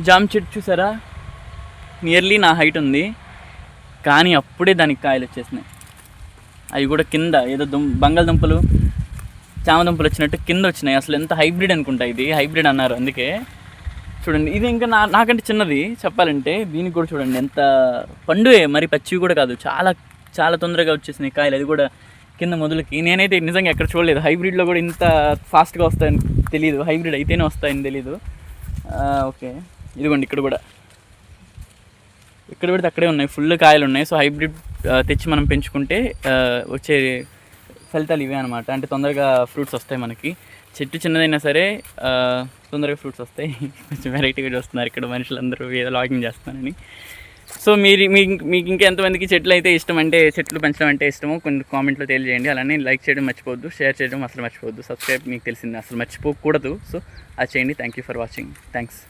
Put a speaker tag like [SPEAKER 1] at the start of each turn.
[SPEAKER 1] Jam చెట్టు చూసారా? Nearly నా హైట్ ఉంది. కానీ అప్పుడే దానికి కాయలు వచ్చేసినాయి. అవి కూడా కింద ఏదో దుం బంగాళదుంపలు చామదుంపలు వచ్చినట్టు కింద వచ్చినాయి. అసలు ఎంత హైబ్రిడ్ అనుకుంటా ఇది? హైబ్రిడ్ అన్నారు అందుకే. చూడండి ఇది ఇంకా నా నాకంటే చిన్నది. చెప్పాలంటే దీనికి కూడా చూడండి ఎంత పండువే. మరి పచ్చివి కూడా కాదు. చాలా చాలా తొందరగా వచ్చేసినాయి కాయలు. అది కూడా కింద మొదలుకి. నేనైతే నిజంగా ఎక్కడ చూడలేదు. హైబ్రిడ్లో కూడా ఇంత ఫాస్ట్గా వస్తాయని తెలియదు హైబ్రిడ్ అయితేనే వస్తాయని తెలీదు. ఓకే. ఇదిగోండి ఇక్కడ కూడా. ఇక్కడ పెడితే అక్కడే ఉన్నాయి ఫుల్ కాయలు ఉన్నాయి. సో హైబ్రిడ్ uh, తెచ్చి మనం పెంచుకుంటే uh, వచ్చే ఫలితాలు ఇవే అనమాట అంటే తొందరగా ఫ్రూట్స్ వస్తాయి మనకి. చెట్టు చిన్నదైనా సరే uh, తొందరగా ఫ్రూట్స్ వస్తాయి. కొంచెం వెరైటీగా చూస్తున్నారు ఇక్కడ మనుషులందరూ ఏదో లాగింగ్ చేస్తున్నారని. సో మీరు మీకు మీకు ఇంకా ఎంతమందికి చెట్లు అయితే ఇష్టం అంటే చెట్లు పెంచడం అంటే ఇష్టమో కొన్ని కామెంట్లో తెలియజేయండి. అలానే లైక్ చేయడం మర్చిపోవద్దు షేర్ చేయడం అసలు మర్చిపోవద్దు. సబ్స్క్రైబ్ మీకు తెలిసింది అసలు మర్చిపోకూడదు. సో అది చేయండి. Thank you for watching thanks